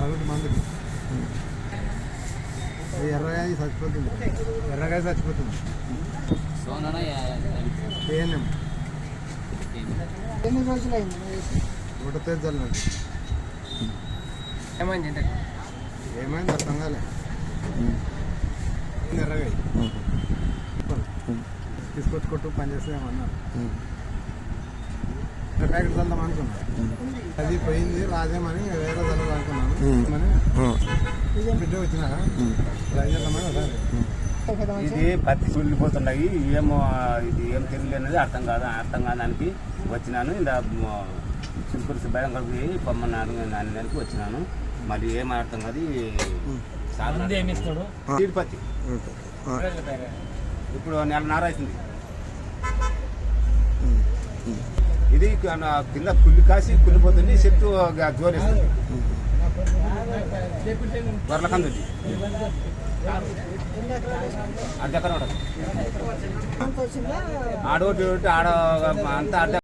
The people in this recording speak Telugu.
అరగంట మందికి. అది ఎర్రగాయ చచ్చిపోతుంది. ఎర్రగాయ చచ్చిపోతుంది. ఏఎన్ఎం ఎన్ని రోజులు అయింది? నువ్వు వేసి? ఒకటో జల్లండి ఏమైంది ఇంతకు? ఏమైంది అర్థం కాలే. ఎర్రగాయ? తీసుకొచ్చి కొట్టు పని చేస్తే ఏమన్నారు ప్యాకెట్ చల్దాం అనుకున్నా. అది పోయింది రాజేమని వేరే చల్లదు అనుకున్నాను. అని బిడ్డ ఒకసారి. ఇది పత్తి కుళ్ళిపోతున్నాయి ఏమో ఇది ఏం తెలియదు అనేది అర్థం కాదు అర్థం కాదానికి వచ్చినాను. ఇలా సింపుల్ భయం కలిపి పొమ్మన్నాను దానికి వచ్చినాను. మరి ఏం అర్థం కాదు సీడ్ పత్తి. ఇప్పుడు నెలన్నర అవుతుంది. ఇది కింద కుళ్ళి కాసి కుళ్ళిపోతుంది చెట్టు జోరేస్తుంది గొర్రెల కందుది అర్ధ ఎకరం ఉంటుంది అంత వచ్చిందా ఆడోటి ఆడ అంతా అర్ధ